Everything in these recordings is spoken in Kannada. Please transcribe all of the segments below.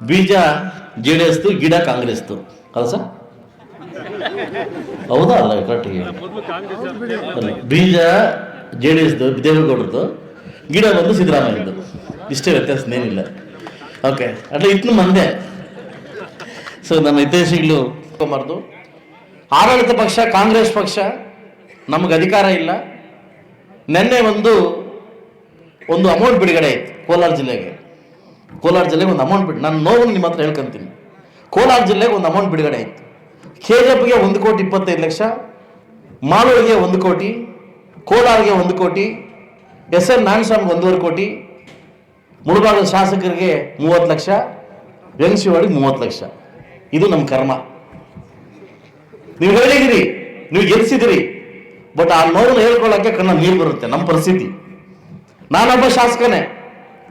ಬೀಜ ಜೆ ಡಿ ಎಸ್ದು ಗಿಡ ಕಾಂಗ್ರೆಸ್ದು. ಅಲ್ಲ ಸರ್? ಹೌದಾ? ಅಲ್ಲ ಕರೆಕ್ಟಿಗೆ ಬೀಜ ಜೆ ಡಿ ಎಸ್ದು ದೇವೇಗೌಡರದು ಗಿಡ ಬಂದು ಸಿದ್ದರಾಮಯ್ಯದ್ದು. ಇಷ್ಟೇ ವ್ಯತ್ಯಾಸ ಏನಿಲ್ಲ. ಓಕೆ ಅಟ್ಲೆ ಇತ್ತು ಮಂದೆ. ಸೊ ನಮ್ಮ ಹಿತೈಷಿಗಳು ಕುಮಾರ್ದು ಆಡಳಿತ ಪಕ್ಷ, ಕಾಂಗ್ರೆಸ್ ಪಕ್ಷ, ನಮಗೆ ಅಧಿಕಾರ ಇಲ್ಲ. ನಿನ್ನೆ ಒಂದು ಒಂದು ಅಮೌಂಟ್ ಬಿಡುಗಡೆ ಕೋಲಾರ ಜಿಲ್ಲೆಗೆ. ಕೋಲಾರ ಜಿಲ್ಲೆಗೆ ಒಂದು ಅಮೌಂಟ್ ಬಿಡಿ. ನನ್ನ ನೋವನ್ನು ನಿಮ್ಮ ಹತ್ರ ಹೇಳ್ಕೊಂತೀನಿ. ಕೋಲಾರ ಜಿಲ್ಲೆಗೆ ಒಂದು ಅಮೌಂಟ್ ಬಿಡುಗಡೆ ಆಯಿತು. ಕೆ ಜಿ ಎಫ್ಗೆ ಒಂದು ಕೋಟಿ ಇಪ್ಪತ್ತೈದು ಲಕ್ಷ, ಮಾಲೂರಿಗೆ ಒಂದು ಕೋಟಿ, ಕೋಲಾರಿಗೆ ಒಂದು ಕೋಟಿ, ಎಸ್ ಎನ್ ನಾರಾಯಣಸ್ವಾಮಿಗೆ ಒಂದೂವರೆ ಕೋಟಿ ಮುಳುಬಾಗದ ಶಾಸಕರಿಗೆ ಮೂವತ್ತು ಲಕ್ಷ ವೆಂಕಶಿವಾಡಿಗೆ ಮೂವತ್ತು ಲಕ್ಷ. ಇದು ನಮ್ಮ ಕರ್ಮ. ನೀವು ಹೇಳಿದಿರಿ ನೀವು ಗೆಲ್ಸಿದಿರಿ ಬಟ್ ಆ ನೋವನ್ನು ಹೇಳ್ಕೊಳ್ಳೋಕ್ಕೆ ಕಣ್ಣ ನೀರು ಬರುತ್ತೆ ನಮ್ಮ ಪರಿಸ್ಥಿತಿ. ನಾನೊಬ್ಬ ಶಾಸಕನೇ,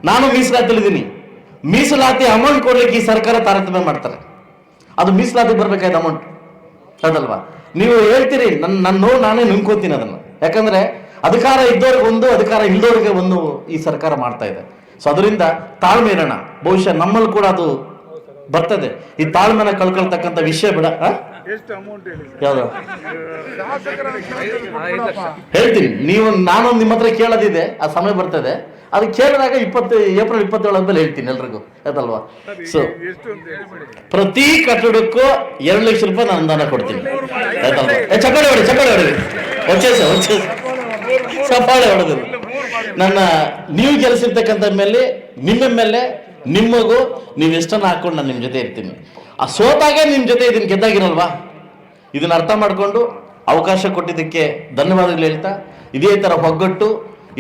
ನಾನು ಮೀಸಲಾತಿಲಿದ್ದೀನಿ ಮೀಸಲಾತಿ ಅಮೌಂಟ್ ಕೊಡ್ಲಿಕ್ಕೆ ಈ ಸರ್ಕಾರ ತಾರತಮ್ಯ ಮಾಡ್ತಾರೆ. ಅದು ಮೀಸಲಾತಿ ಬರ್ಬೇಕಾಯ್ತು ಅಮೌಂಟ್ ಹೌದಲ್ವಾ? ನೀವು ಹೇಳ್ತೀರಿ ನನ್ನ ನನ್ನ ನೋವು ನಾನೇ ನುಂಕೋತೀನಿ ಅದನ್ನ. ಯಾಕಂದ್ರೆ ಅಧಿಕಾರ ಇದ್ದವ್ರಿಗೆ ಒಂದು ಅಧಿಕಾರ ಇಲ್ದವ್ರಿಗೆ ಒಂದು ಈ ಸರ್ಕಾರ ಮಾಡ್ತಾ ಇದೆ. ಸೊ ಅದರಿಂದ ತಾಳ್ಮೆ ಇರೋಣ ಬಹುಶಃ ನಮ್ಮಲ್ಲಿ ಕೂಡ ಅದು ಬರ್ತದೆ. ಈ ತಾಳ್ಮೆನ ಕಳ್ಕೊಳ್ತಕ್ಕಂಥ ವಿಷಯ ಬಿಡ ಯಾವ್ದು? ಹೇಳ್ತೀನಿ. ನೀವು ನಾನು ನಿಮ್ಮ ಹತ್ರ ಕೇಳೋದಿದೆ ಆ ಸಮಯ ಬರ್ತದೆ. ಅದು ಕೇಳಿದಾಗ ಇಪ್ಪತ್ತು ಏಪ್ರಿಲ್ ಇಪ್ಪತ್ತೇಳು ಮೇಲೆ ಹೇಳ್ತೀನಿ ಎಲ್ರಿಗೂ ಅದಲ್ವಾ ಸೊ ಪ್ರತಿ ಕಟ್ಟಡಕ್ಕೂ ಎರಡು ಲಕ್ಷ ರೂಪಾಯಿ ನಾನು ಅನುದಾನ ಕೊಡ್ತೀನಿ. ಆಯ್ತಲ್ವಾ ಹೊಡಿ ಚಪ್ಪಳೆ ಹೊಡಿ. ಹೊಚ್ಚೇಸ ಹೊಚ್ಚೇಸ ಚಪ್ಪಾಳೆ ಹೊಡೆದ್ರು ನನ್ನ ನೀವು ಗೆಲ್ಸಿರ್ತಕ್ಕಂಥ ಮೇಲೆ ನಿಮ್ಮ ಮೇಲೆ ನಿಮ್ಮಗೂ ನೀವು ಎಷ್ಟನ್ನ ಹಾಕೊಂಡು ನಾನು ನಿಮ್ಮ ಜೊತೆ ಇರ್ತೀನಿ. ಆ ಸೋತಾಗೆ ನಿಮ್ಮ ಜೊತೆ ಇದನ್ನು ಗೆದ್ದಾಗಿರಲ್ವಾ? ಇದನ್ನ ಅರ್ಥ ಮಾಡಿಕೊಂಡು ಅವಕಾಶ ಕೊಟ್ಟಿದ್ದಕ್ಕೆ ಧನ್ಯವಾದಗಳು ಹೇಳ್ತಾ ಇದೇ ಥರ ಒಗ್ಗಟ್ಟು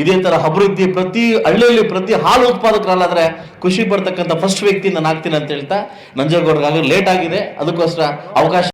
ಇದೇ ತರ ಅಭಿವೃದ್ಧಿ ಪ್ರತಿ ಹಳ್ಳಿಯಲ್ಲಿ ಪ್ರತಿ ಹಾಲು ಉತ್ಪಾದಕರಲ್ಲಾದ್ರೆ ಖುಷಿ ಪಡ್ತಕ್ಕಂಥ ಫಸ್ಟ್ ವ್ಯಕ್ತಿ ನಾನು ಆಗ್ತೀನಿ ಅಂತ ಹೇಳ್ತಾ ನಂಜೇಗೌಡರಿಗಾಗಲೇ ಲೇಟ್ ಆಗಿದೆ, ಅದಕ್ಕೋಸ್ಕರ ಅವಕಾಶ